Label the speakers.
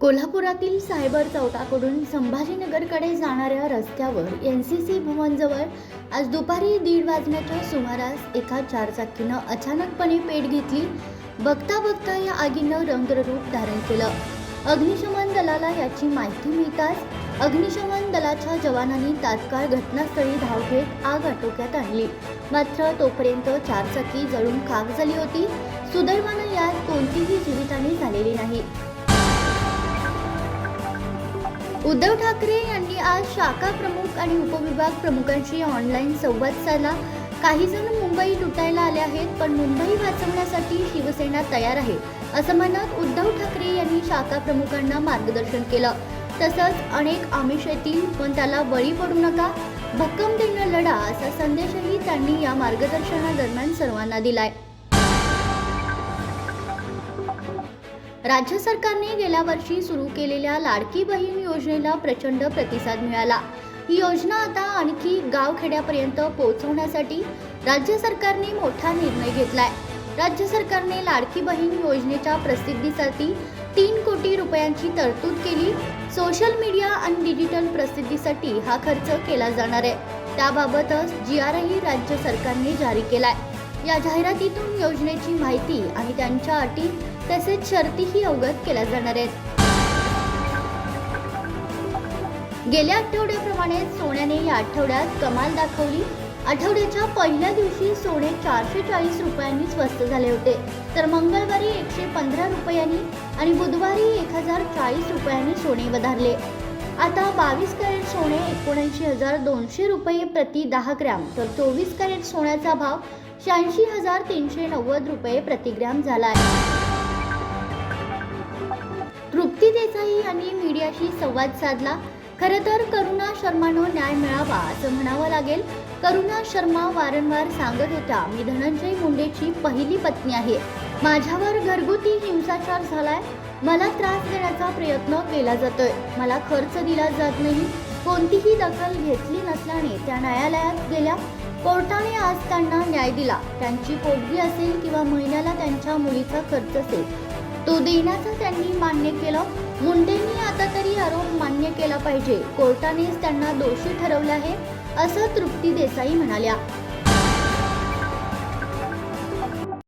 Speaker 1: कोल्हापुरातील सायबर चौकाकडून संभाजीनगरकडे जाणाऱ्या रस्त्यावर एन सी सी भवनजवळ आज दुपारी दीड वाजण्याच्या सुमारास एका चारचाकीनं अचानकपणे पेट घेतली. बघता बघता या आगीनं रंगरूप धारण केलं. अग्निशमन दलाला याची माहिती मिळताच अग्निशमन दलाच्या जवानांनी तात्काळ घटनास्थळी धाव घेत आग आटोक्यात आणली. मात्र तोपर्यंत चारचाकी जळून खाक झाली होती. सुदैवानं यात कोणतीही जीवितहानी झालेली नाही. उद्धव ठाकरे यांनी आज शाखा प्रमुख आणि उपविभाग प्रमुखांशी ऑनलाईन संवाद साधला. काही जण मुंबई लुटायला आले आहेत पण मुंबई वाचवण्यासाठी शिवसेना तयार आहे असं म्हणत उद्धव ठाकरे यांनी शाखा प्रमुखांना मार्गदर्शन केलं. तसंच अनेक आमिष येतील पण त्याला बळी पडू नका. भक्कम देणं लढा असा संदेशही त्यांनी या मार्गदर्शनादरम्यान सर्वांना दिलाय. राज्य सरकारने गेल्या वर्षी सुरू केलेल्या लाडकी बहीण योजनेला प्रचंड प्रतिसाद मिळाला. ही योजना आता आणखी गावखेड्यापर्यंत पोहोचवण्यासाठी राज्य सरकारने मोठा निर्णय घेतलाय. राज्य सरकारने लाडकी बहीण योजनेच्या प्रसिद्धीसाठी तीन कोटी रुपयांची तरतूद केली. सोशल मीडिया आणि डिजिटल प्रसिद्धीसाठी हा खर्च केला जाणार आहे. त्याबाबतच जी आरही राज्य सरकारने जारी केलाय. या जाहिरातीतून योजनेची माहिती आणि त्यांच्या अटी तसेच शर्तीही अवगत केल्या जाणार आहेत. गेल्या आठवड्याप्रमाणे सोन्याने या आठवड्यात कमाल दाखवली. आठवड्याच्या पहिल्या दिवशी सोने चारशे चाळीस रुपयांनी स्वस्त झाले होते. तर मंगळवारी एकशे पंधरा रुपयांनी आणि बुधवारी एक हजार चाळीस रुपयांनी सोने वधारले. आता बावीस कॅरेट सोने एकोणऐंशी हजार दोनशे रुपये प्रति दहा ग्रॅम. तर चोवीस कॅरेट सोन्याचा भाव शहाऐंशी हजार तीनशे नव्वद रुपये प्रतिग्रॅम झाला आहे. तृप्ती देसाई यांनी मीडियाशी संवाद साधला. खरं तर करुणा शर्मानं न्याय मिळावा असं म्हणावं लागेल. करुणा शर्मा वारंवार सांगत होता मी धनंजय मुंडेची पहिली पत्नी आहे. माझ्यावर घरगुती हिंसाचार झालाय. मला त्रास देण्याचा प्रयत्न केला जातोय. मला खर्च दिला जात नाही. कोणतीही दखल घेतली नसल्याने त्या न्यायालयात गेल्या. कोर्टाने आज त्यांना न्याय दिला. त्यांची पोटगी असेल किंवा महिन्याला त्यांच्या मुलीचा खर्च असेल तो देण्याचं त्यांनी मान्य केलं. मुंडेंनी आता तरी आरोप मान्य केला पाहिजे. कोर्टानेच त्यांना दोषी ठरवले आहे असं तृप्ती देसाई म्हणाल्या.